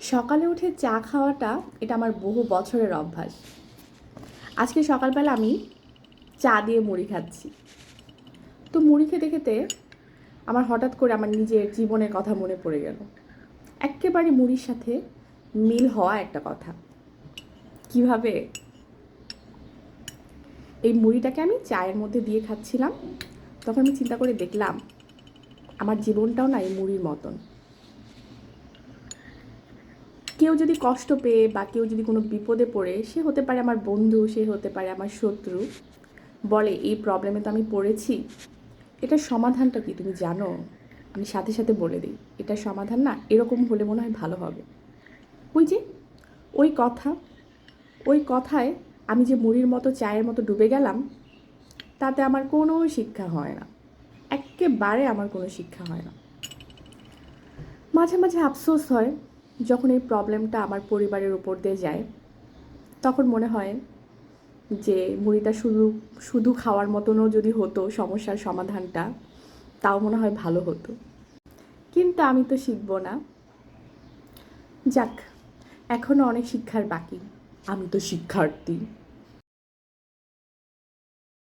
সকালে উঠে চা খাওয়াটা এটা আমার বহু বছরের অভ্যাস। আজকে সকালবেলা আমি চা দিয়ে মুড়ি খাচ্ছি। তো মুড়ি খেতে খেতে আমার হঠাৎ করে আমার নিজের জীবনের কথা মনে পড়ে গেল। একেবারে মুড়ির সাথে মিল হওয়া একটা কথা। কীভাবে এই মুড়িটাকে আমি চায়ের মধ্যে দিয়ে খাচ্ছিলাম, তখন আমি চিন্তা করে দেখলাম, আমার জীবনটাও না এই মুড়ির মতন। কেউ যদি কষ্ট পেয়ে বা কেউ যদি কোনো বিপদে পড়ে, সে হতে পারে আমার বন্ধু, সে হতে পারে আমার শত্রু। বলে, এই প্রবলেমে তো আমি পড়েছি। এটার সমাধানটা কি তুমি জানো? আমি সাথে সাথে বলে দিই, এটার সমাধান না, এরকম হলে মনে হয় ভালো হবে। ওই যে, ওই কথা, ওই কথায় আমি যে মুড়ির মতো, চায়ের মতো ডুবে গেলাম, তাতে আমার কোনো শিক্ষা হয় না। একেবারে আমার কোনো শিক্ষা হয় না। মাঝে মাঝে আফসোস হয় যখন এই প্রবলেমটা আমার পরিবারের উপর দিয়ে যায়, তখন মনে হয় যে মুড়িটা শুধু শুধু খাওয়ার মতনও যদি হতো সমস্যার সমাধানটা, তাও মনে হয় ভালো হতো। কিন্তু আমি তো শিখব না। যাক এখনও অনেক শিক্ষার বাকি। আমি তো শিক্ষার্থী।